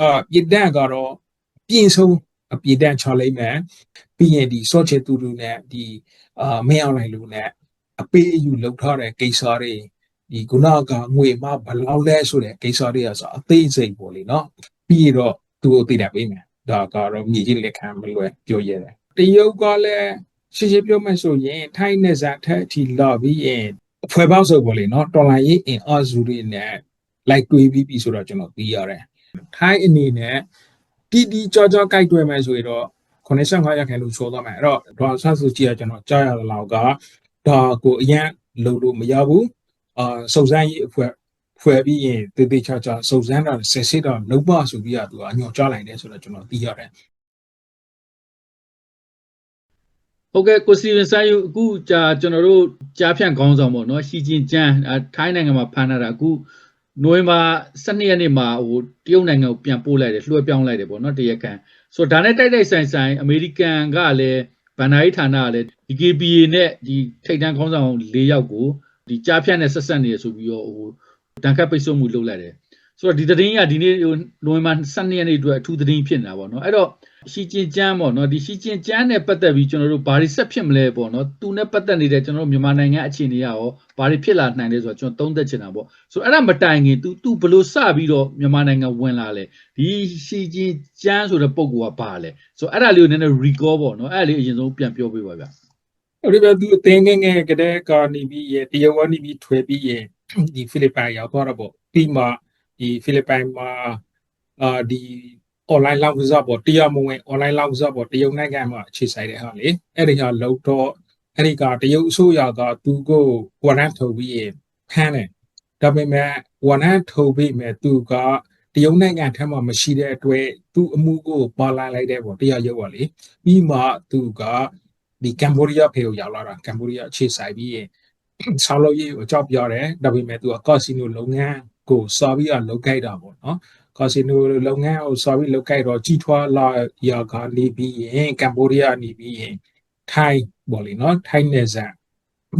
အာပြည်တန့်ကတော့ပြင်ဆုံးအပြည်တန့်ချလိုက်မယ်ပြီးရင်ဒီဆော့ချေတူတူနဲ့ဒီအာမင်းအောင်နိုင်လူနဲ့အပေးအယူလောက်ထားတဲ့ကိစ္စတွေဒီခုနကငွေမဘလောက်လဲဆိုတဲ့ကိစ္စတွေကဆိုအသေးစိတ်ပေါ့လေနော်ပြီးတော့သူ့ကိုသိတာပေးမယ်ဒါကတော့မြေကြီးလက်ခံမလွယ်ပြောရတယ်တရုတ်ကလည်းရှင်းရှင်းပြောမှဆိုရင်ထိုင်းနဲ့ဇာထက်အထိလာပြီးရင်အဖွဲ့ပေါင်းစုံပေါ့လေနော်တော်လိုင်းရေးအင်အားစုတွေနဲ့လိုက်တွေးပြီးပြီဆိုတော့ကျွန်တော်သိရတယ် ထိုင်းအနေနဲ့တီတီကြောကြောကြိုက်တွေ့မယ်ဆိုရင်တော့85ရာခိုင်နှုန်းချိုးသွားမယ်အဲ့တော့ဒေါ်ဆတ်စုကြည်ကကျွန်တော်ကြားရတဲ့လောက်ကဒါကိုအရင်လုံးလို့မရဘူးအာစုံစမ်းရေးအဖွဲ့ဖွဲ့ပြီးရင်တေးသေးချာချာစုံစမ်းတာဆက်စစ်တာလုံးပါဆိုပြီးတော့သူကအညွှန်ကြားလိုက်တယ်ဆိုတော့ကျွန်တော်သိရတယ်ဟုတ်ကဲ့ကိုစီရင်ဆိုင်ယူအခုကြာကျွန်တော်တို့ကြားဖြန့်ခေါင်းဆောင်ပေါ့နော်ရှီကျင်ကျန်းအဲထိုင်းနိုင်ငံမှာဖမ်းထားတာအခု နိုဝင်ဘာ12ရက်နေ့မှာဟိုတရုတ်နိုင်ငံကိုပြန်ပို့လိုက်တယ်လွှဲပြောင်းလိုက်တယ်ပေါ့နော်တရားခံဆိုတော့ဒါနဲ့တိုက်တိုက်ဆိုင်ဆိုင်အမေရိကန်ကလည်းဗန်နာရေးဌာနကလည်း DKBA နဲ့ဒီထိတ်တန်းခေါင်းဆောင်၄ယောက်ကိုဒီကြားဖြန့်နဲ့ဆက်ဆက်နေရဆိုပြီးတော့ဟိုတန်ခတ်ပိတ်ဆို့မှုလုပ်လိုက်တယ် ဆိုတော့ဒီသတင်းကဒီနေ့ဟိုနိုဝင်ဘာ12ရက်နေ့အတွက်အထူးသတင်းဖြစ်နေတာပေါ့နော်အဲ့တော့ရှီကျင်ကျန်းပေါ့နော်ဒီရှီကျင်ကျန်းနဲ့ပတ်သက်ပြီးကျွန်တော်တို့ဘာတွေဆက်ဖြစ်မလဲပေါ့နော်သူနဲ့ပတ်သက်နေတဲ့ကျွန်တော်တို့မြန်မာနိုင်ငံအခြေအနေရောဘာတွေဖြစ်လာနိုင်လဲဆိုတော့ကျွန်တော်သုံးသပ်ချင်တာပေါ့ဆိုတော့အဲ့ဒါမတိုင်ခင် तू तू ဘလို့စပြီးတော့မြန်မာနိုင်ငံဝင်လာလဲဒီရှီကျင်ကျန်းဆိုတဲ့ပုံကဘာလဲဆိုတော့အဲ့ဒါလေးကိုနည်းနည်း recall ပေါ့နော်အဲ့ဒါလေးအရင်ဆုံးပြန်ပြောပေးပါဗျအဲ့ဒီပဲသူအသေးငယ်ငယ်ကတည်းကနေပြီးရတရုတ်ကနေပြီးထွေပြီးရဒီဖိလစ်ပိုင်ရောက်သွားတော့ပေါ့ပြီးမှ ဒီဖိလစ်ပိုင်မှာအာဒီ online လောက်ကစားပေါ့တရားမဝင် online လောက်ကစားပေါ့တရုတ်နိုင်ငံမှာအခြေစိုက်တဲ့ဟာလေအဲ့ဒီဟာလောက်တော့အဲ့ဒီကတရုတ်အစိုးရကသူကိုဝရမ်းထုတ်ပြီးရဖမ်းတယ်ဒါပေမဲ့ဝရမ်းထုတ်ပြီးမဲ့သူကတရုတ်နိုင်ငံထက်မှမရှိတဲ့အတွက်သူအမှုကိုပါလာလိုက်တဲ့ပေါ့တရားရုပ်ပါလေပြီးမှသူကဒီကမ်ဘောဒီးယားဖေကိုရောက်လာတာကမ်ဘောဒီးယားအခြေစိုက်ပြီးရင်ဆောက်လုပ်ရေးကိုကြောက်ပြောတယ်ဒါပေမဲ့သူကကာစီနိုလုပ်ငန်း ကိုစာပြီးတော့လုပ်ခဲ့တာပေါ့နော်ကာစီနိုလုပ်ငန်းကိုစာပြီးလုပ်ခဲ့တော့ကြီးထွားလာရာကနေပြီးရင်ကမ်ဘောဒီးယားနေပြီးရင်ထိုင်းပေါ့လေနော်ထိုင်းနယ်စပ်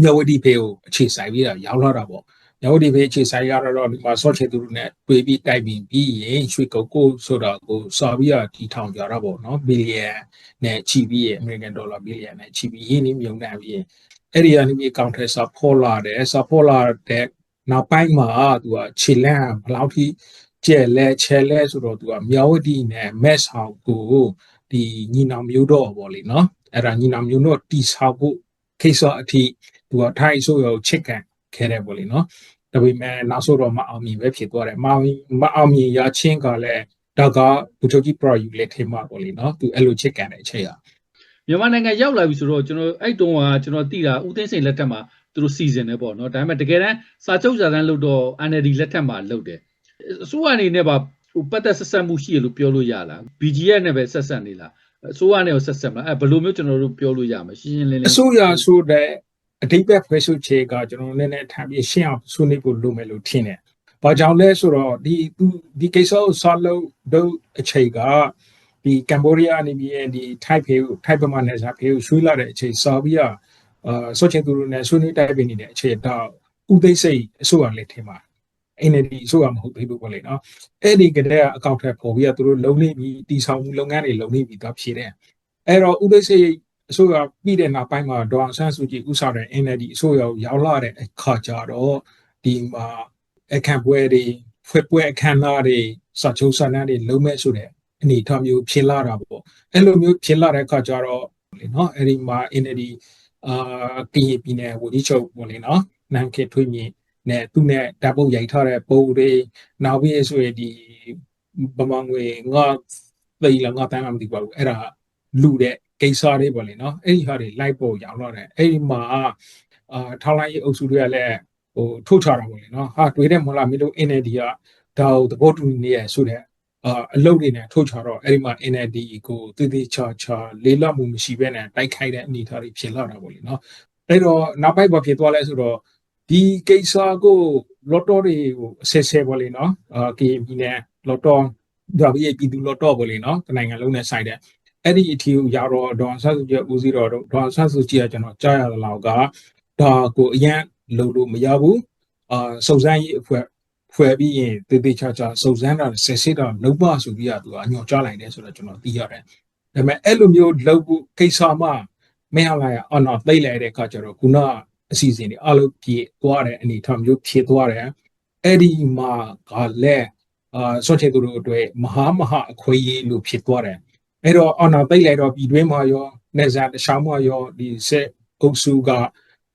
မြဝတီဖေကိုအခြေစိုက်ပြီးတော့ရောက်လာတာပေါ့မြဝတီဖေအခြေစိုက်ရတော့ဒီမှာဆော့ချေသူတို့နဲ့တွေ့ပြီးတိုက်ပြီးပြီးရင်ရွှေကုတ်ကိုဆိုတော့ကိုစာပြီးတော့တီထောင်ကြတာပေါ့နော်ဘီလီယံနဲ့ချီပြီးရ American dollar billion နဲ့ချီပြီးရင်းနှီးမြုံနှံပြီးရင်အဲ့ဒီကနေပြီး counter support လာတယ် support လာတဲ့ နောက်ပိုင်းမှာသူကခြေလန့်ဘယ်လောက်ထိကျဲလဲချဲလဲဆိုတော့သူကမြောဝတီနဲ့ mass house ကိုဒီညီနောင်မျိုးတော့ပေါ့လေနော်အဲ့ဒါညီနောင်မျိုးတော့တီဆောက်ဖို့ခိစ္စအထိသူကထိုင်းဆိုရောချစ်ကန်ခဲ့တယ်ပေါ့လေနော်ဒါပေမဲ့နောက်ဆိုတော့မအောင်မြင်ပဲဖြစ်သွားတယ်မအောင်မအောင်မြင်ရချင်းကလည်းဒါကဘူချုပ်ကြီး pro ယူလက်ထဲမှာပေါ့လေနော်သူအဲ့လိုချစ်ကန်တဲ့အချိန်อ่ะမြန်မာနိုင်ငံရောက်လာပြီဆိုတော့ကျွန်တော်အဲ့တုန်းကကျွန်တော်သိတာဦးသိန်းစိန်လက်ထက်မှာ သူတို့စီစဉ်တယ်ပေါ့နော်ဒါပေမဲ့တကယ်တမ်းစာချုပ်စာတမ်းလုပ်တော့ NLD လက်ထက်မှာလုပ်တယ်အစိုးရအနေနဲ့ပါဟိုပတ်သက်ဆက်ဆက်မှုရှိရလို့ပြောလို့ရလား BGF နဲ့ပဲဆက်ဆက်နေလားအစိုးရနဲ့ကိုဆက်ဆက်မလားအဲဘယ်လိုမျိုးကျွန်တော်တို့ပြောလို့ရမှာရှင်းရှင်းလင်းလင်းအစိုးရဆိုတဲ့အတိတ်ဘက်ဖွဲ့စုချေကကျွန်တော်လည်းနည်းနည်းထပ်ပြီးရှင်းအောင်ဆွေးနွေးဖို့လိုမယ်လို့ထင်တယ်။ဘာကြောင့်လဲဆိုတော့ဒီသူဒီကိစ္စကိုဆောက်လို့တို့အချိန်ကဒီကမ်ဘောဒီးယားနေပြီးရင်ဒီထိုက်ဖေကိုထိုက်ပမာနယ်စာဖေကိုရွှေ့လာတဲ့အချိန်ဆော်ဘီယာ အာဆော့ချင်သူတို့နဲ့ဆွေးနွေးတိုက်ပင်နေတဲ့အချိန်တော့ဥသိစိတ်အစိုးရလက်ထင်မှာ NLD အစိုးရမဟုတ်သေးဘူးပေါ့လေနော်အဲ့ဒီကတည်းကအကောင့်ထက်ပေါ်ပြီးတော့သူတို့လုံနေပြီးတီဆောင်မှုလုပ်ငန်းတွေလုံနေပြီးတော့ဖြေတယ်အဲ့တော့ဥသိစိတ်အစိုးရပြီးတဲ့နောက်ပိုင်းမှာဒေါအောင်ဆန်းစုကြည်ဥဆောင်တဲ့ NLD အစိုးရကိုရောက်လာတဲ့အခါကျတော့ဒီမှာအခန့်ပွဲတွေဖွဲ့ပွဲအခမ်းအနားတွေစာချုပ်စာတမ်းတွေလုံးမဲ့ဆိုတဲ့အနေအထားမျိုးဖြစ်လာတာပေါ့အဲ့လိုမျိုးဖြစ်လာတဲ့အခါကျတော့လေနော်အဲ့ဒီမှာ NLD အာကရင်ပြည်နယ်ဝန်ကြီးချုပ်ပေါ့လေနော်နန်းခေထွေးမြင့်နဲ့သူနဲ့ဓာတ်ပုံရိုက်ထားတဲ့ပုံတွေနောက်ပြီးဆိုရင်ဒီဗမာငွေငါသိလားငါတန်းမှမသိပါဘူးအဲ့ဒါလူတဲ့ကိစ္စတွေပေါ့လေနော်အဲ့ဒီဟာတွေလိုက်ပေါ်ရောက်လာတယ်အဲ့ဒီမှာအာထောင်းလိုက်ရေးအုပ်စုတွေကလည်းဟိုထုတ်ချတာပေါ့လေနော်ဟာတွေးတယ်မဟုတ်လားမင်းတို့ NLD ကဒါကိုသဘောတူနေရဆိုတဲ့ အာအလုပ်တွေနဲ့ထုတ်ချတော့အဲ့ဒီမှာ NLD ကိုတည်တည်ချာချာလေးလမှုမရှိဘဲနဲ့တိုက်ခိုက်တဲ့အနေအထားတွေဖြစ်လာတာပေါ့လေနော်အဲ့တော့နောက်ပိုက်ဘာဖြစ်သွားလဲဆိုတော့ဒီကိစ္စကိုလော်တော်တွေကိုအဆက်ဆက်ပေါ့လေနော်အာ KP နဲ့လော်တော်ဒါပြီးပြည်သူလော်တော်ပေါ့လေနော်တနိုင်ငံလုံးနဲ့ဆိုင်တဲ့အဲ့ဒီအထီကိုရောက်တော့ဒေါန်ဆတ်စုကြည်ဦးစီးတော်ဒေါန်ဆတ်စုကြည်ကကျွန်တော်ကြားရတဲ့လောက်ကဒါကိုအရင်လုံလို့မရဘူးအာစုံစမ်းရေးအဖွဲ့ ဖွဲ့ပြီးရင်တေးသေးချာချာစုံစမ်းတာဆက်စစ်တာလုံးမဆိုပြီးတော့သူအညော်ကြားလိုက်တယ်ဆိုတော့ကျွန်တော်သိရတယ်ဒါပေမဲ့အဲ့လိုမျိုးလုပ်ဖို့ကိစ္စမှမင်းအောင်လာရအော်နော်သိလိုက်တဲ့အခါကျတော့ခုနအစီအစဉ်တွေအလုပ်ပြေသွားတဲ့အနေအထားမျိုးဖြစ်သွားတယ်အဲ့ဒီမှာကလည်းအာဆော့ချေသူတို့အတွက်မဟာမဟာအခွင့်အရေးလို့ဖြစ်သွားတယ်အဲ့တော့အော်နော်သိလိုက်တော့ပြည်တွင်းမှာရောနေစားတခြားမှာရောဒီစက်အုပ်စုက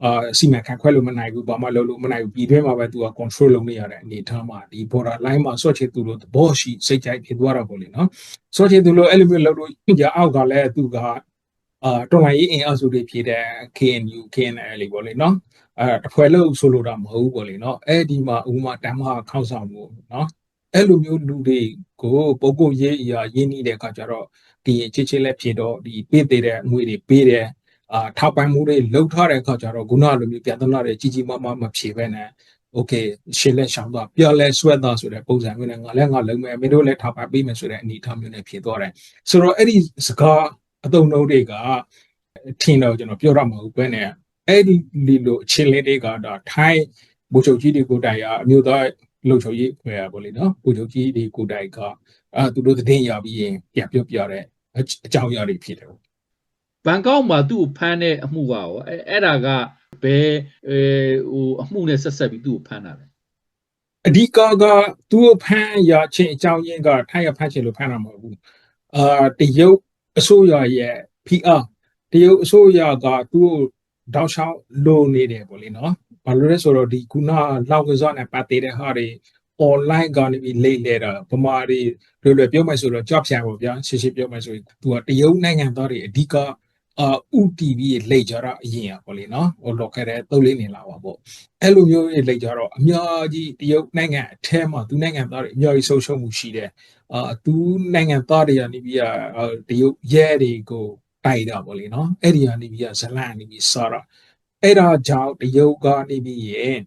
အာစီမံခန့်ခွဲလို့မနိုင်ဘူးဘာမှလုပ်လို့မနိုင်ဘူးပြည်တွင်းမှာပဲသူက control လုပ်နေရတဲ့အနေအထားမှာဒီ border line မှာဆော့ချေသူတို့သဘောရှိစိတ်ကြိုက်ဖြစ်သွားတာပေါ့လေနော်ဆော့ချေသူတို့အဲ့လိုမျိုးလုပ်လို့ကြအောက်ကလည်းသူကအာတော်လိုင်းရေးအင်အားစုတွေဖြစ်တဲ့ KNU KNL ပေါ့လေနော်အဲတဖွဲလို့ဆိုလိုတာမဟုတ်ဘူးပေါ့လေနော်အဲ့ဒီမှာဥမာတမ်းမခေါင်းဆောင်မှုနော်အဲ့လိုမျိုးလူတွေကိုပုံကိုရေးအရာရင်းနှီးတဲ့အခါကျတော့ဒီချစ်ချစ်လက်ဖြစ်တော့ဒီပေးသေးတဲ့ငွေတွေပေးတယ် အာထောက်ပံ့မှုတွေလှုပ်ထားတဲ့အခါကျတော့ခုနလိုမျိုးပြဿနာတွေကြီးကြီးမားမားမဖြေဘဲနဲ့ okay ရှင်းလက်ရှောင်းသွားပြောလဲဆွဲသွားဆိုတဲ့ပုံစံမျိုးနဲ့ငါလည်းငါလုံမယ်မင်းတို့လည်းထောက်ပံ့ပေးမယ်ဆိုတဲ့အနေအထားမျိုးနဲ့ဖြေသွားတယ်ဆိုတော့အဲ့ဒီစကားအတုံနှုတ်တွေကထင်တော့ကျွန်တော်ပြောရမှာဟုတ်ပဲနဲ့အဲ့ဒီဒီလိုအခြေလင်းတွေကဒါထိုင်းဘူချုပ်ကြီးတွေကိုတိုင်အမျိုးသားလှုပ်ချုပ်ရေးခွဲရပေါ့လေနော်ဘူချုပ်ကြီးတွေကိုတိုင်ကအာသူတို့သတင်းရပြီးရင်ပြန်ပြောပြတဲ့အကြောင်းအရာတွေဖြစ်တယ် ဘန်ကောက်မှာသူ့ကိုဖမ်းတဲ့အမှုကရောအဲ့အဲ့ဒါကဘယ်အဲဟိုအမှုနဲ့ဆက်ဆက်ပြီးသူ့ကိုဖမ်းတာလဲအဓိကကသူ့ကိုဖမ်းရချင်းအကြောင်းရင်းကထိုင်းရဖမ်းချင်လို့ဖမ်းတာမဟုတ်ဘူးအာတရုတ်အစိုးရရဲ့ PR တရုတ်အစိုးရကသူ့ကိုတောက်လျှောက်လိုနေတယ်ပေါ့လေနော်ဘာလို့လဲဆိုတော့ဒီခုနလောက်ကစားနဲ့ပတ်သက်တဲ့ဟာတွေ online ကနေပြီးလိမ့်လဲတာဗမာတွေလွယ်လွယ်ပြောမယ်ဆိုတော့ကြောက်ဖြံပေါ့ဗျာရှင်းရှင်းပြောမယ်ဆိုရင်သူကတရုတ်နိုင်ငံသားတွေအဓိက အာဥတီဗီလိတ်ကြတာအရင်อ่ะပေါ့လေနော်ဟိုလော်ခဲ့တဲ့သုံးလေးနေလာပါပေါ့အဲ့လိုမျိုးလိတ်ကြတော့အများကြီးတရုတ်နိုင်ငံအထဲမှာသူနိုင်ငံသားတွေအများကြီးဆုံးရှုံးမှုရှိတယ်အာသူနိုင်ငံသားတွေကနေပြီးအာတရုတ်ရဲတွေကိုတိုက်တာပေါ့လေနော်အဲ့ဒီကနေပြီးဇလန်နေပြီးစားတာအဲ့ဒါကြောင့်တရုတ်ကနေပြီးရင်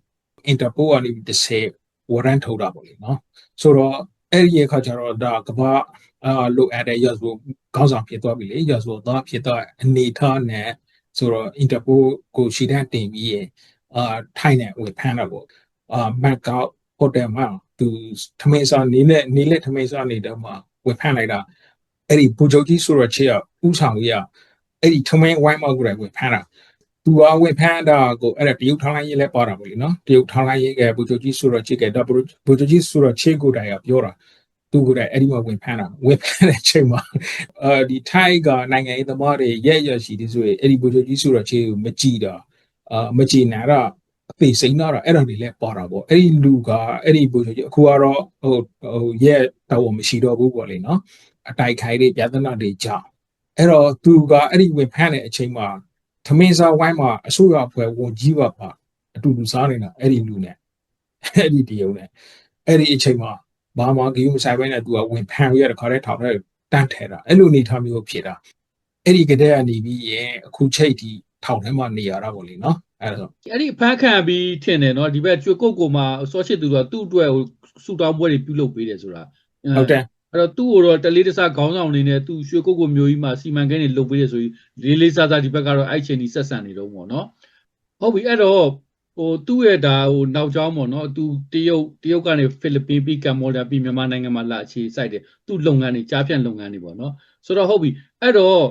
အင်တာပိုကနေပြီးတစ်ဆယ်ဝရန်ထုတ်တာပေါ့လေနော်ဆိုတော့ အဲ့ဒီအခါကျတော့ဒါကမ္ဘာအာလိုအပ်တဲ့ရဆိုခေါင်းဆောင်ဖြစ်သွားပြီလေရဆိုတော့ဖြစ်သွားအနေထားနဲ့ဆိုတော့ Interpol ကိုရှီတန်းတင်ပြီးရင်အာထိုင်းနဲ့ဝေဖမ်းတာပေါ့အာမက်ကောက်ဟိုတယ်မှာသူထမင်းစားနေနဲ့နေလက်ထမင်းစားနေတော့မှဝေဖမ်းလိုက်တာအဲ့ဒီဘူဂျိုကြီးဆိုတော့ချေရဥဆောင်ကြီးကအဲ့ဒီထမင်းဝိုင်းမောက်ကိုလည်းဝေဖမ်းတာ သူကဝေဖမ်းတာကိုအဲ့ဒါတရုတ်ထောင်းလိုင်းရေးလဲပါတာပေါ့လေနော်တရုတ်ထောင်းလိုင်းရေးကဘူဂျိုကြီးဆိုတော့ချေကဒါဘူဂျိုကြီးဆိုတော့ချေကိုတိုင်ကပြောတာသူကလည်းအဲ့ဒီမှာဝင်ဖမ်းတာဝင်ဖမ်းတဲ့အချိန်မှာအဲဒီထိုင်းကနိုင်ငံရေးသမားတွေရဲ့ရရှိသေးဆိုရင်အဲ့ဒီဘူဂျိုကြီးဆိုတော့ချေကိုမကြည့်တာအာမကြည့်နာတော့အသေးစိမ့်တော့အဲ့ဒါတွေလည်းပါတာပေါ့အဲ့ဒီလူကအဲ့ဒီဘူဂျိုကြီးအခုကတော့ဟိုဟိုရဲ့တော့မရှိတော့ဘူးပေါ့လေနော်အတိုက်ခိုင်းတွေပြဿနာတွေကြောင့်အဲ့တော့သူကအဲ့ဒီဝင်ဖမ်းတဲ့အချိန်မှာ သမင်းစားဝိုင်းမှာအစိုးရဖွဲ့ဝန်ကြီးပါပါအတူတူစားနေတာအဲ့ဒီလူနဲ့အဲ့ဒီတရုံနဲ့အဲ့ဒီအချိန်မှာဘာမှဂရုမစိုက်ဘဲနဲ့သူကဝင်ဖမ်းရတဲ့ခါတဲ့ထောင်ထဲတန်းထဲတာအဲ့လိုအနေထားမျိုးဖြစ်တာအဲ့ဒီကတဲ့ကနေပြီးရင်အခုချိတ်ဒီထောင်ထဲမှာနေရတာပေါ့လေနော်အဲ့ဒါအဲ့ဒီဖမ်းခံပြီးထင်တယ်နော်ဒီဘက်ကျွတ်ကုတ်ကိုမှာစောချစ်သူကသူ့အတွက်ဟိုဆူတောင်းပွဲတွေပြုလုပ်ပေးတယ်ဆိုတာဟုတ်တယ် အဲ့တော့သူ့ကိုတော့တလေးတစားခေါင်းဆောင်အနေနဲ့သူ့ရွှေကုတ်ကိုမျိုးကြီးမှာစီမံကိန်းတွေလုပ်ပေးတယ်ဆိုပြီးလေးလေးစားစားဒီဘက်ကတော့အဲ့ချိန်ကြီးဆက်ဆံနေတော့ပေါ့နော်ဟုတ်ပြီအဲ့တော့ဟိုသူ့ရဲ့ဒါဟိုနောက်ကျောင်းပေါ့နော်သူတရုတ်တရုတ်ကနေဖိလစ်ပင်းပြီးကမ္ဘောဒီးယားပြီးမြန်မာနိုင်ငံမှာလာအခြေစိုက်တယ်သူ့လုပ်ငန်းတွေကြားဖြန့်လုပ်ငန်းတွေပေါ့နော်ဆိုတော့ဟုတ်ပြီအဲ့တော့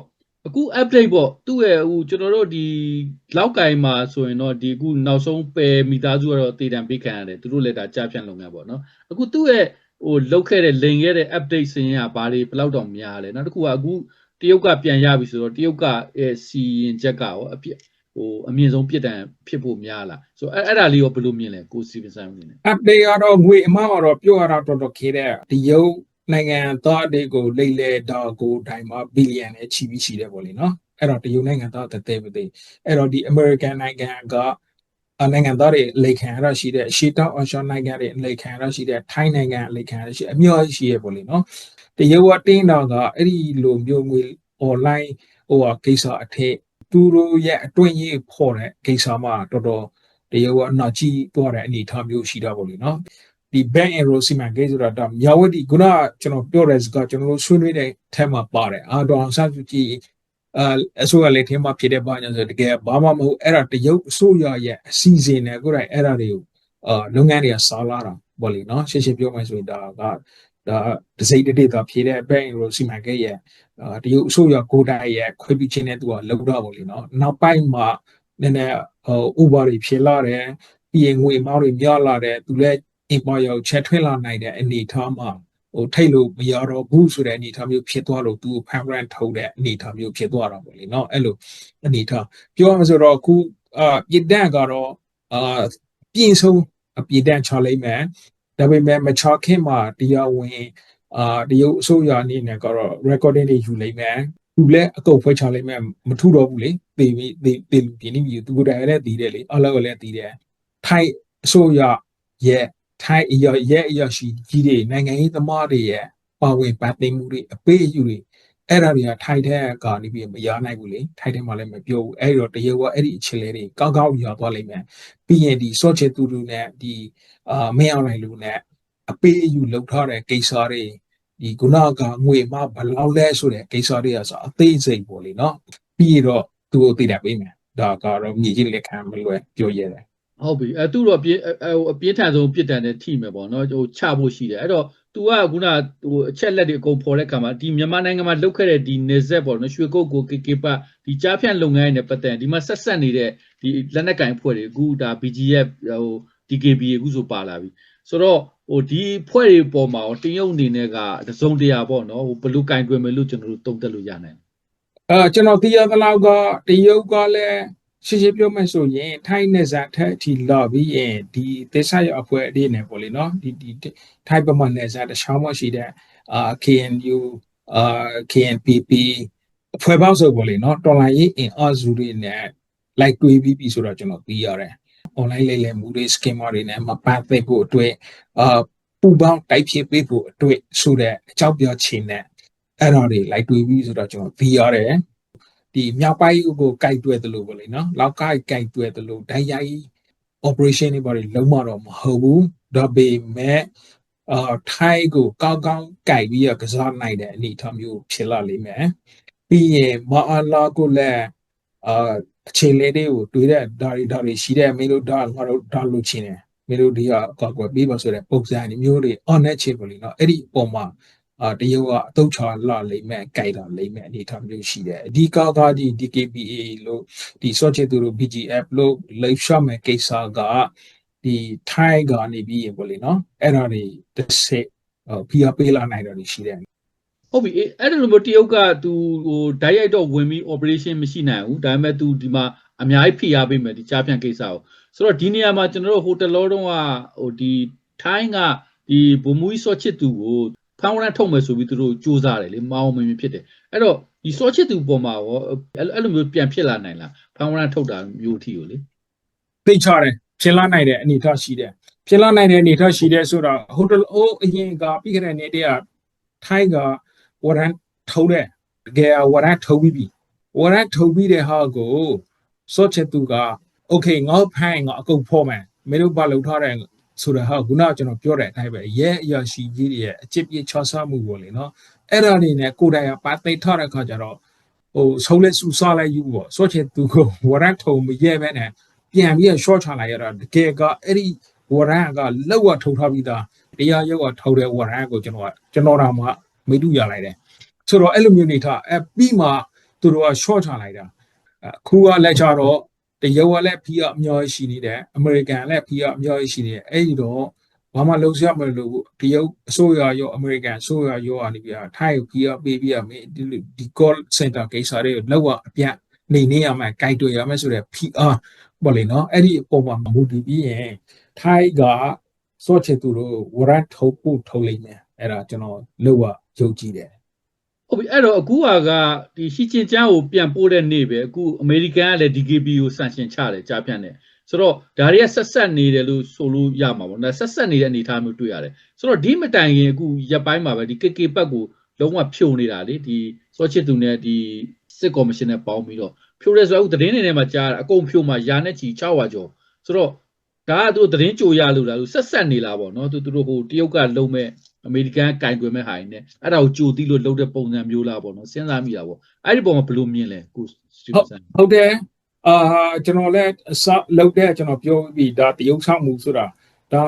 အခု update ပေါ့သူ့ရဲ့ဟိုကျွန်တော်တို့ဒီလောက်ကင်မှာဆိုရင်တော့ဒီအခုနောက်ဆုံးပယ်မိသားစုကတော့တည်တံပေးခံရတယ်သူတို့လည်းဒါကြားဖြန့်လုပ်ငန်းပေါ့နော်အခုသူ့ရဲ့ ဟိုလုတ်ခဲ့တဲ့လိန်ခဲ့တဲ့ update စင်ရဘာတွေဘယ်လောက်တောင်များလဲနောက်တစ်ခုကအခုတရုတ်ကပြန်ရပြီဆိုတော့တရုတ်ကအဲစီရင်ချက်ကရောအပြစ်ဟိုအမြင့်ဆုံးပြစ်ဒဏ်ဖြစ်ဖို့များလားဆိုအဲ့အဲ့ဒါလေးရောဘယ်လိုမြင်လဲကိုစီပင်ဆိုင်အနေနဲ့ update ကတော့ငွေအမှားတော့ပြောရတာတော်တော်ခေတဲ့တရုတ်နိုင်ငံသားတွေကိုလိမ့်လေတော့ကိုတိုင်မှာဘီလီယံနဲ့ချီပြီးရှိတယ်ပေါ့လေနော်အဲ့တော့တရုတ်နိုင်ငံသားတဲ့တဲ့ပဲတဲ့အဲ့တော့ဒီ American နိုင်ငံကအ နိုင်ငံသားတွေလိခံရရှိတဲ့ရှီတောက်အော်ရှောနိုင်ငံတွေလိခံရရှိတဲ့ထိုင်းနိုင်ငံလိခံရရှိအမျိုးရှိရပေါ့လေနော်တရုတ်ကတင်းတော့ကအဲ့ဒီလိုမျိုးငွေ online ဟိုဟာကိစ္စအထက်သူတို့ရဲ့အတွင်းရေးဖော်တဲ့ကိစ္စမှာတော်တော်တရုတ်ကအနောက်ကြီးသွားတဲ့အနေအထားမျိုးရှိတာပေါ့လေနော်ဒီ bank error စီမံကိန်းဆိုတာဒါမြောက်ဝတီခုနကကျွန်တော်ပြောတဲ့စကားကျွန်တော်တို့ဆွေးနွေးတဲ့ထဲမှာပါတယ်အာဒေါအောင်ဆန်းစုကြည် အာအစိုးရလက်ထက်မှာဖြစ်တဲ့ဘာညာဆိုတကယ်ဘာမှမဟုတ်အဲ့ဒါတရုတ်အစိုးရရဲ့အစီအစဉ်နဲ့ကိုယ်တိုင်အဲ့ဒါတွေကိုအာလုပ်ငန်းတွေကစားလာတာပေါ့လေနော်ရှင်းရှင်းပြောမှဆိုရင်ဒါကဒါဒစိမ့်တတိတာဖြေတဲ့ဘက်ရိုစီမံကိန်းရဲ့အာတရုတ်အစိုးရကိုယ်တိုင်ရဲ့ခွင့်ပြုခြင်းနဲ့သူကလောက်တော့ပေါ့လေနော်နောက်ပိုင်းမှာနည်းနည်းဟိုဥပဒေဖြေလာတယ်ပြီးရင်ငွေမောင်းတွေများလာတယ်သူလည်းအင်ပေါ်ရောက်ချက်ထွင်းလာနိုင်တဲ့အနေအထားမှာ ဟိုထိတ်လို့မရတော့ဘူးဆိုတဲ့အနေအထားမျိုးဖြစ်သွားလို့သူဖန်ရန်ထုတ်တဲ့အနေအထားမျိုးဖြစ်သွားတာပေါ့လေနော်အဲ့လိုအနေအထားပြောရမှာဆိုတော့အခုအာပြည်တန့်ကတော့အာပြင်ဆုံးအပြည်တန့်ချလိုက်မယ်ဒါပေမဲ့မချခင်မှာတရားဝင်အာတရုတ်အစိုးရအနေနဲ့ကတော့ recording တွေယူလိုက်မယ်သူလည်းအကုတ်ဖွဲချလိုက်မယ်မထူတော့ဘူးလေသေပြီးသေသေလူပြင်းနေပြီသူကိုယ်တိုင်လည်းတည်တယ်လေအလောက်ကလည်းတည်တယ်ထိုင်အစိုးရရဲ့ ထိုင်အရရဲ့အရရှိကြီးတွေနိုင်ငံရေးသမားတွေရဲ့ပါဝင်ပတ်သိမ်းမှုတွေအပေးအယူတွေအဲ့ဒါတွေကထိုင်တဲ့ကနေပြီးမရနိုင်ဘူးလေထိုင်တဲ့မှာလည်းမပြောဘူးအဲ့တော့တရုတ်ကအဲ့ဒီအခြေလဲတွေကောက်ကောက်ရသွားလိမ့်မယ်ပြီးရင်ဒီစောချေတူတူနဲ့ဒီအာမင်းအောင်နိုင်လူနဲ့အပေးအယူလောက်ထားတဲ့ကိစ္စတွေဒီခုနကငွေမှဘယ်လောက်လဲဆိုတဲ့ကိစ္စတွေကဆိုအသေးစိတ်ပေါ့လေနော်ပြီးတော့သူ့ကိုသိတာပေးမယ်ဒါကတော့မြေကြီးလက်ခံမလွယ်ပြောရတယ် ဟုတ်ပြီအဲသူတော့ပြင်းအဲဟိုအပြင်းထန်ဆုံးပြစ်ဒဏ်နဲ့ထိမယ်ပေါ့နော်ဟိုချဖို့ရှိတယ်အဲ့တော့ तू ကခုနဟိုအချက်လက်တွေအကုန်ဖော်တဲ့ခါမှာဒီမြန်မာနိုင်ငံမှာလုတ်ခဲ့တဲ့ဒီနေဆက်ပေါ့နော်ရွှေကုတ်ကိုကေကေပတ်ဒီကြားဖြန့်လုပ်ငန်းတွေနဲ့ပတ်သက်ဒီမှာဆက်ဆက်နေတဲ့ဒီလက်နက်ကင်အဖွဲ့တွေအခုဒါ BGF ဟို DKB အခုဆိုပါလာပြီဆိုတော့ဟိုဒီဖွဲ့တွေပေါ်မှာတရုတ်အနေနဲ့ကတစုံတရာပေါ့နော်ဟိုဘလူကင်တွင်မယ်လို့ကျွန်တော်တို့တုံ့တက်လို့ရနိုင်အဲကျွန်တော်သိရသလောက်ကတရုတ်ကလည်း ရှင်းရှင်းပြောမယ်ဆိုရင်ထိုင်းနယ်စပ်ထက်အထိလာပြီးရင်ဒီသေဆာရအဖွဲ့အရေးနဲ့ပေါ့လေနော်ဒီဒီထိုင်းပမာနယ်စပ်တစ်ချောင်းမှရှိတဲ့အာ KNU အာ KNPP အဖွဲ့ပေါင်းစုံပေါ့လေနော်တော်လိုင်းရေးအင်အားစုတွေနဲ့လိုက်တွေးပြီးပြီဆိုတော့ကျွန်တော်သိရတယ် online လေးလေးမှုတွေ schema တွေနဲ့မပတ်သက်ဖို့အတွက်အာပူပေါင်းတိုက်ဖြစ်ပေးဖို့အတွက်ဆိုတဲ့အကြောင်းပြောချင်တဲ့အဲ့တော့တွေလိုက်တွေးပြီးဆိုတော့ကျွန်တော်သိရတယ် ဒီမြောက်ပိုင်းကိုကြိုက်တွဲတယ်လို့ပေါ့လေနော်လောက်ကိုက်ကြိုက်တွဲတယ်လို့ဒိုင်ရိုက် operation တွေပေါ့လေလုံးဝတော့မဟုတ်ဘူးဒါပေမဲ့အာထိုင်းကိုကောင်းကောင်းကြိုက်ပြီးရကစားနိုင်တဲ့အနေအထားမျိုးဖြစ်လာလိမ့်မယ်ပြီးရင်မအာလာကိုလည်းအာအခြေလေးတွေကိုတွေးတဲ့ဒါတွေဒါတွေရှိတဲ့မင်းတို့ဒါငါတို့ဒါလို့ချင်းတယ်မင်းတို့ဒီကကောက်ကွယ်ပေးပါဆိုတဲ့ပုံစံမျိုးတွေ on net ချေပေါ့လေနော်အဲ့ဒီအပေါ်မှာ အာတရုတ်ကအတုတ်ချလာလိမ့်မယ်ကြိုက်တာလိမ့်မယ်အနေအထားမျိုးရှိတယ်အဓိကကဒီ DKBA လို့ဒီ search သူတို့ BGF လို့ live shot မဲ့ကိစ္စကဒီ Thai ကနေပြီးရင်ပေါ့လေနော်အဲ့ဒါတွေတစ်ဆက်ဟိုဖိအားပေးလာနိုင်တာတွေရှိတယ်ဟုတ်ပြီအဲ့အဲ့လိုမျိုးတရုတ်က तू ဟိုဓာတ်ရိုက်တော့ဝင်ပြီး operation မရှိနိုင်ဘူးဒါပေမဲ့ तू ဒီမှာအများကြီးဖိအားပေးမယ်ဒီကြားဖြန့်ကိစ္စကိုဆိုတော့ဒီနေရာမှာကျွန်တော်တို့ဟိုတလောတုံးကဟိုဒီထိုင်းကဒီဘုံမူကြီးစောချစ်သူကို ဖန်ဝရန်ထုတ်မယ်ဆိုပြီးသူတို့စူးစမ်းတယ်လေမအောင်မမြင်ဖြစ်တယ်အဲ့တော့ဒီစောချစ်သူပေါ်မှာရောအဲ့အဲ့လိုမျိုးပြန်ဖြစ်လာနိုင်လားဖန်ဝရန်ထုတ်တာမျိုးအထိကိုလေ သိချတယ်ဖြစ်လာနိုင်တဲ့အနေအထားရှိတယ်ဖြစ်လာနိုင်တဲ့အနေအထားရှိတယ်ဆိုတော့ဟိုတအိုးအရင်ကပြီးခဲ့တဲ့နေ့တည်းကထိုင်းကဝရန်ထုတ်တယ်တကယ်ဝရန်ထုတ်ပြီးပြီဝရန်ထုတ်ပြီးတဲ့ဟာကိုစောချက်သူကโอเคငါဖိုင်ငါအကုန်ဖော်မယ်မင်းတို့ဘာလုပ်ထားတယ် ဆိုတော့ဟာခုနကကျွန်တော်ပြောတဲ့အတိုင်းပဲရဲအရာရှိကြီးတွေရဲ့အချစ်ပြချောဆမှုပေါ့လေနော်အဲ့ဒါနေနဲ့ကိုယ်တိုင်ကပါသိထားတဲ့ခါကျတော့ဟိုဆုံးလက်ဆူစားလိုက်ယူပေါ့စောချက်သူကိုဝရန်ထုံမရဲပဲနဲ့ပြန်ပြီးတော့ short ချလိုက်ရတာတကယ်ကအဲ့ဒီဝရန်ကလောက်ဝထုတ်ထားပြီးသားတရားရုပ်ကထုတ်တဲ့ဝရန်ကိုကျွန်တော်ကကျွန်တော်တော့မှမေ့တူရလိုက်တယ်ဆိုတော့အဲ့လိုမျိုးနေထားအပြီးမှသူတို့က short ချလိုက်တာအခုကလက်ချတော့ တရုတ်ကလည်းဖီးအများကြီးရှိနေတယ်အမေရိကန်လည်းဖီးအများကြီးရှိနေတယ်အဲ့ဒီတော့ဘာမှလုံးစရမလို့တရုတ်အစိုးရရောအမေရိကန်အစိုးရရောအနေပြထိုင်းကိုဖီးအပေးပြီးရမယ်ဒီ call center ကိစ္စတွေလောက်ဝအပြတ်နေနေရမယ်ကြိုက်တွေ့ရမယ်ဆိုတဲ့ PR ပေါ့လေနော်အဲ့ဒီအပေါ်မှာမူတည်ပြီးရင်ထိုင်းကစောချေသူတို့ဝရန်ထုတ်ဖို့ထုတ်လိုက်မယ်အဲ့ဒါကျွန်တော်လောက်ဝယုံကြည်တယ် ဟုတ်ပြီအဲ့တော့အခုဟာကဒီရှီချင်ကျန်းကိုပြန်ပို့တဲ့နေ့ပဲအခုအမေရိကန်ကလည်း DKB ကိုဆန့်ရှင်ချတယ်ကြားဖြန့်တယ်ဆိုတော့ဒါတွေကဆက်ဆက်နေတယ်လို့ဆိုလို့ရမှာပေါ့နော်ဆက်ဆက်နေတဲ့အနေအထားမျိုးတွေ့ရတယ်ဆိုတော့ဒီမတိုင်ခင်အခုရက်ပိုင်းမှာပဲဒီ KK ဘက်ကိုလုံးဝဖြုံနေတာလေဒီစောချစ်သူနဲ့ဒီစစ်ကော်မရှင်နဲ့ပေါင်းပြီးတော့ဖြိုးရဲဆိုအခုသတင်းတွေထဲမှာကြားတာအကုန်ဖြိုးမှာယာနဲ့ချီ600ကျော်ဆိုတော့ဒါကသူသတင်းကြိုရလို့လားလို့ဆက်ဆက်နေလားပေါ့နော်သူတို့ဟိုတရုတ်ကလုံးမဲ့ အမေရိကန်ကင်တွယ်မဲ့ဟာရင်းနဲ့အဲ့ဒါကိုကြိုတိလို့လုပ်တဲ့ပုံစံမျိုးလားပေါ့နော်စဉ်းစားမိတာပေါ့အဲ့ဒီပုံမှာဘယ်လိုမြင်လဲကိုစတီဗန်ဆန်ဟုတ်တယ်အာကျွန်တော်လည်းအစလောက်တဲ့ကျွန်တော်ပြောပြီးဒါတရုပ်ဆောင်မှုဆိုတာဒါ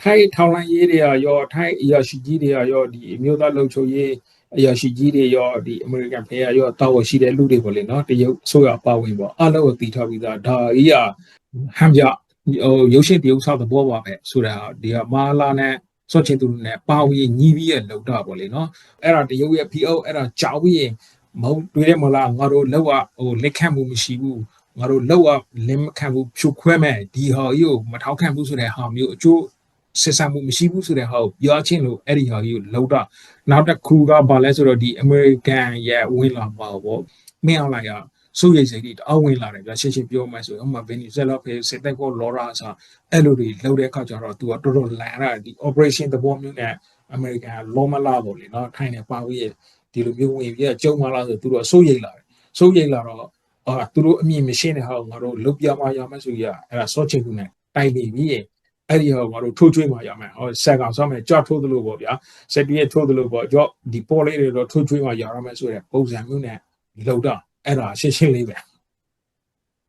ထိုင်းထောင်လိုင်းရေးတွေကရောထိုင်းအရာရှိကြီးတွေကရောဒီအမျိုးသားလုံခြုံရေးအရာရှိကြီးတွေရောဒီအမေရိကန်ဖေးရောတာဝန်ရှိတဲ့လူတွေပေါ့လေနော်တရုတ်ဆိုရပါဝင်ပေါ့အလုံးကိုတည်ထားပြီးသားဒါကြီးကဟမ်ကြဟိုရုပ်ရှင်တရုတ်ဆောက်တဲ့ဘောပါပဲဆိုတာဒီကမာလာနဲ့ စောချင်သူနဲ့ပါဝင်ညီးပြီးရလောက်တာပေါ့လေနော်အဲ့ဒါတရုတ်ရဲ့ PO အဲ့ဒါကြောက်ပြီးရင်မဟုတ်တွေ့ရမလားငါတို့လောက်ဟိုလက်ခံမှုမရှိဘူးငါတို့လောက်လင်းမခံဘူးဖြိုခွဲမဲ့ဒီဟာကြီးကိုမထောက်ခံဘူးဆိုတဲ့ဟာမျိုးအကျိုးဆက်ဆံမှုမရှိဘူးဆိုတဲ့ဟာကိုပြောချင်းလို့အဲ့ဒီဟာကြီးကိုလောက်တော့နောက်တစ်ခုကဘာလဲဆိုတော့ဒီ American ရဲ့ဝင်လာပါပေါ့မင်းအောင်လိုက်ရ စိုးရိမ်စိတ်တွေတအဝင်လာတယ်ဗျရှင်းရှင်းပြောမှဆိုရင်ဥပမာ Venezuela ဖေစစ်တပ်ကိုလောရာဆိုအဲ့လိုတွေလောက်တဲ့အခါကျတော့ तू ကတော်တော်လန်တာဒီ operation သဘောမျိုးနဲ့ American လောမလာပေါ့လေနော်ထိုင်းနေပါဝေးဒီလိုမျိုးဝင်ပြီးကြုံမလာဆိုသူတို့စိုးရိမ်လာတယ်စိုးရိမ်လာတော့အာသူတို့အမြင်မရှိတဲ့ဟာကိုငါတို့လုတ်ပြမရမယ်ဆိုရအဲ့ဒါစောချင်ကူနဲ့တိုင်နေပြီးရင်အဲ့ဒီဟောငါတို့ထိုးချွေးမှရမယ်ဟောဆက်ကောင်ဆောင်းမယ်ကြောက်ထိုးသလိုပေါ့ဗျာဆက်ပြည့်ထိုးသလိုပေါ့ကြော့ဒီပေါ်လေးတွေတော့ထိုးချွေးမှရရမယ်ဆိုတဲ့ပုံစံမျိုးနဲ့ဒီလောက်တော့ အဲ့ဒါရှင်းရှင်းလေးပဲ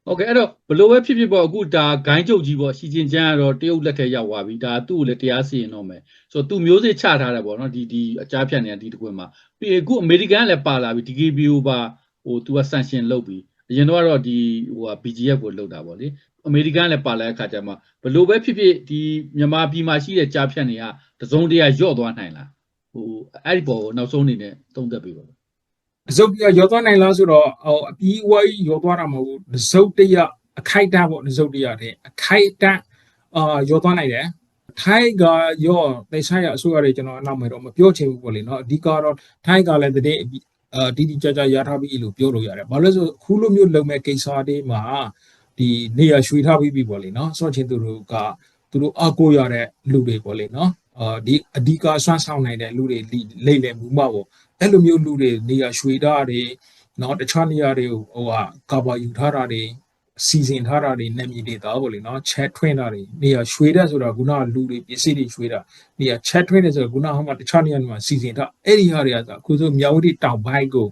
โอเคအဲ့တော့ဘလို့ပဲဖြစ်ဖြစ်ပေါ့အခုဒါဂိုင်းချုပ်ကြီးပေါ့ရှီကျင်ချမ်းကတော့တရုတ်လက်ထဲရောက်သွားပြီဒါသူ့ကိုလည်းတရားစီရင်တော့မယ်ဆိုတော့သူမျိုးစစ်ချထားတယ်ပေါ့နော်ဒီဒီအကြမ်းဖြတ်နေတာဒီတစ်ခွင်မှာပြီးရင်အခုအမေရိကန်ကလည်းပါလာပြီ DKBO ပါဟိုသူကဆန်ရှင်လုပ်ပြီအရင်တော့ကတော့ဒီဟိုဟာ BGF ကိုလုပ်တာပေါ့လေအမေရိကန်လည်းပါလာတဲ့အခါကျမှဘလို့ပဲဖြစ်ဖြစ်ဒီမြန်မာပြည်မှာရှိတဲ့ကြားဖြတ်တွေကတစုံတရာညော့သွားနိုင်လားဟိုအဲ့ဒီပေါ်ကိုနောက်ဆုံးအနေနဲ့သုံးသပ်ပေးပါဦး အစုပ်ပြရောသွားနိုင်လားဆိုတော့ဟိုအပြီးဝိုင်းရောသွားတာမဟုတ်ဘူးစုပ်တရအခိုက်အတန့်ပေါ့စုပ်တရတဲ့အခိုက်အတန့်အာရောသွားနိုင်တယ်ထိုင်းကရောတိတ်ဆိုင်ရအစိုးရတွေကျွန်တော်အနောက်မှာတော့မပြောချင်ဘူးပေါ့လေနော်အဓိကတော့ထိုင်းကလည်းတည်းအာတီတီကြကြရထားပြီလို့ပြောလို့ရတယ်ဘာလို့လဲဆိုခုလိုမျိုးလုံမဲ့ကိစ္စတွေမှာဒီနေရရွှေထားပြီးပြီပေါ့လေနော်စောချင်သူတို့ကသူတို့အကိုရတဲ့လူတွေပေါ့လေနော်အာဒီအဓိကဆွမ်းဆောင်နိုင်တဲ့လူတွေလိမ့်လေမှုမပေါ့ အဲ့လိုမျိုးလူတွေနေရာရွှေတာတွေနော်တခြားနေရာတွေကိုဟိုဟာကာဘာယူထားတာတွေစီစဉ်ထားတာတွေနာမည်တွေသားပေါ့လေနော်ချက်ထွင်းတာတွေနေရာရွှေတဲ့ဆိုတော့ခုနကလူတွေပစ္စည်းတွေရွှေတာနေရာချက်ထွင်းတယ်ဆိုတော့ခုနကဟိုမှာတခြားနေရာတွေမှာစီစဉ်ထားအဲ့ဒီဟာတွေကဆိုအခုဆိုမြောက်ဝတီတောင်ဘိုက်ကို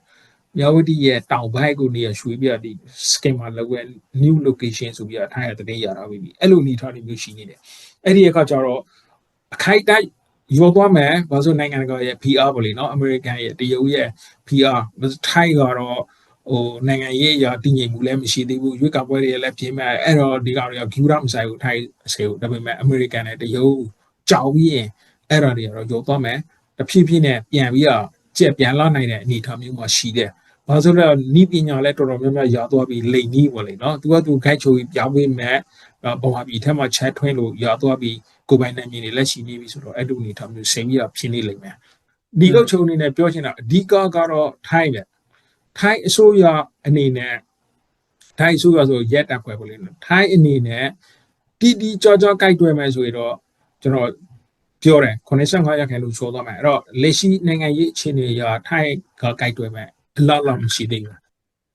မြောက်ဝတီရဲ့တောင်ဘိုက်ကိုနေရာရွှေပြဒီ schema လောက်ရဲ့ new location ဆိုပြီးအထိုင်းရတဲ့ရတာပြီအဲ့လိုနေထားတွေမျိုးရှိနေတယ်အဲ့ဒီအခါကျတော့အခိုက်တိုက် ရောသွားမယ်ဘာလို့နိုင်ငံတကာရဲ့ PR ပေါ့လေနော်အမေရိကန်ရဲ့တရုတ်ရဲ့ PR ထိုင်းကတော့ဟိုနိုင်ငံရေးအရာတည်ငြိမ်မှုလည်းမရှိသေးဘူးရွေးကောက်ပွဲတွေလည်းပြင်မဲ့အဲ့တော့ဒီကောင်တွေက view တော့မဆိုင်ဘူးထိုင်းအစေကိုဒါပေမဲ့အမေရိကန်နဲ့တရုတ်ကြောက်ပြီးရင်အဲ့ဒါတွေကတော့ရောသွားမယ်တဖြည်းဖြည်းနဲ့ပြန်ပြီးတော့ကြက်ပြန်လာနိုင်တဲ့အနေအထားမျိုးမှာရှိတယ် ဘာလို့လဲနီးပညာလည်းတော်တော်များများရသွားပြီးလိန်နီးပေါ့လေနော်သူကသူခိုက်ချိုပြီးပြောင်းပြီးမဲ့ဘဝပြည်ထက်မှချက်ထွင်းလို့ရသွားပြီးကိုယ်ပိုင်နိုင်မြင်တွေလက်ရှိနေပြီဆိုတော့အဲ့လိုအနေထားမျိုးစိန်ကြီးဖြစ်နေလိမ့်မယ်ဒီလောက်ချုံအနေနဲ့ပြောချင်တာအဓိကကတော့ထိုင်းပဲထိုင်းအစိုးရအနေနဲ့ထိုင်းအစိုးရဆိုရက်တက်ခွဲပေါ့လေနော်ထိုင်းအနေနဲ့တီတီကြောကြောကြိုက်တွယ်မယ်ဆိုရင်တော့ကျွန်တော်ပြောတယ်85ရာခိုင်နှုန်းချိုးသွားမယ်အဲ့တော့လက်ရှိနိုင်ငံရေးအခြေအနေအရထိုင်းကကြိုက်တွယ်မယ် အလောက်လောက်မရှိသေးဘူး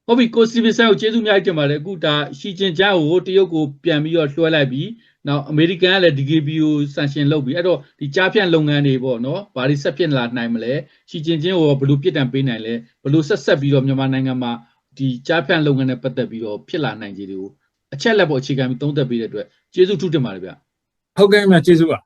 ဟုတ်ပြီကိုစီဗီဆန်ကိုကျေးဇူးအများကြီးတင်ပါတယ်အခုဒါရှီကျင်ချမ်းကိုတရုတ်ကိုပြန်ပြီးတော့လွှဲလိုက်ပြီးနောက်အမေရိကန်ကလည်း DKB ကိုဆန်ရှင်လုပ်ပြီးအဲ့တော့ဒီကြားဖြန့်လုပ်ငန်းတွေပေါ့နော်ဘာတွေဆက်ဖြစ်လာနိုင်မလဲရှီကျင်ချင်းကိုဘယ်လိုပြစ်ဒဏ်ပေးနိုင်လဲဘယ်လိုဆက်ဆက်ပြီးတော့မြန်မာနိုင်ငံမှာဒီကြားဖြန့်လုပ်ငန်းနဲ့ပတ်သက်ပြီးတော့ဖြစ်လာနိုင်ခြေတွေကိုအချက်လက်ပေါ်အခြေခံပြီးသုံးသပ်ပေးတဲ့အတွက်ကျေးဇူးထူးတင်ပါတယ်ဗျဟုတ်ကဲ့မြတ်ကျေးဇူးပါ